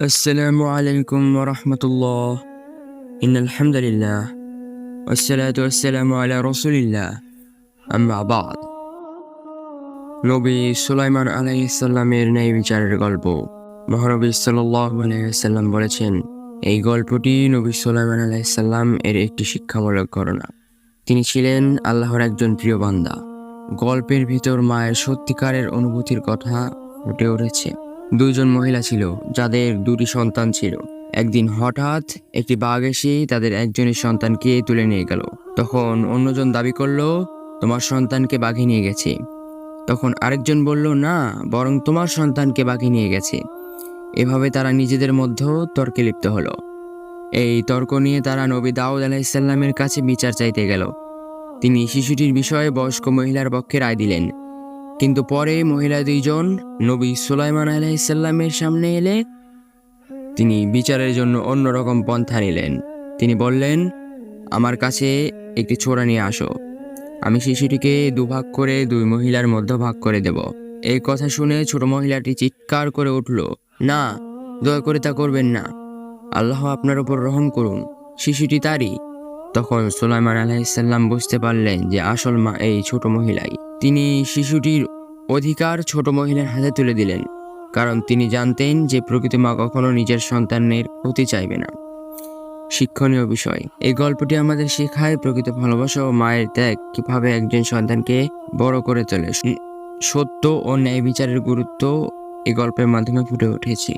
السلام عليكم ورحمة الله إن الحمد لله والصلاة والسلام على رسول الله أما بعد নবী সুলাইমান আলাইসাল্লামের ন্যায় বিচারের গল্প মহানবী সাল্লাহ আলাইসাল্লাম বলেছেন এই গল্পটি নবী সুলাইমান আলাইসাল্লাম এর একটি শিক্ষামূলক ঘটনা তিনি ছিলেন আল্লাহর একজন প্রিয় বান্দা গল্পের ভিতর মায়ের সত্যিকারের অনুভূতির কথা ফুটে উঠেছে দুইজন মহিলা ছিল, যাদের দুটি সন্তান ছিল। একদিন হঠাৎ একটি বাঘ এসে তাদের একজনের সন্তানকে তুলে নিয়ে গেল। তখন অন্যজন দাবি করল, তোমার সন্তানকে বাঘে নিয়ে গেছে। তখন আরেকজন বলল, না, বরং তোমার সন্তানকে বাঘে নিয়ে গেছে। এভাবে তারা নিজেদের মধ্যে তর্কে লিপ্ত হলো। এই তর্ক নিয়ে তারা নবী দাউদ আলাইসাল্লামের কাছে বিচার চাইতে গেল। তিনি শিশুটির বিষয়ে বয়স্ক মহিলার পক্ষে রায় দিলেন। কিন্তু পরে মহিলা দুইজন নবী সুলাইমান আলাইসাল্লামের সামনে এলে তিনি বিচারের জন্য অন্যরকম পন্থা নিলেন। তিনি বললেন, আমার কাছে একটি ছোড়া নিয়ে আসো। আমি শিশুটিকে দুভাগ করে দুই মহিলার মধ্যে ভাগ করে দেব। এই কথা শুনে ছোট মহিলাটি চিৎকার করে উঠল, না, দয়া করে তা করবেন না। আল্লাহ আপনার উপর রহম করুন। শিশুটি তারই তখন সুলাইমান আলাইসাল্লাম বুঝতে পারলেন যে আসল মা এই ছোট মহিলাই। তিনি শিশুটির অধিকার ছোট মহিলার হাতে তুলে দিলেন, কারণ তিনি জানতেন যে প্রকৃতি মা কখনো নিজের সন্তানের ক্ষতি চাইবে না। শিক্ষণীয় বিষয়, এই গল্পটি আমাদের শেখায় প্রকৃত ভালোবাসা ও মায়ের ত্যাগ কীভাবে একজন সন্তানকে বড় করে তোলে। সত্য ও ন্যায় বিচারের গুরুত্ব এই গল্পের মাধ্যমে ফুটে উঠেছে।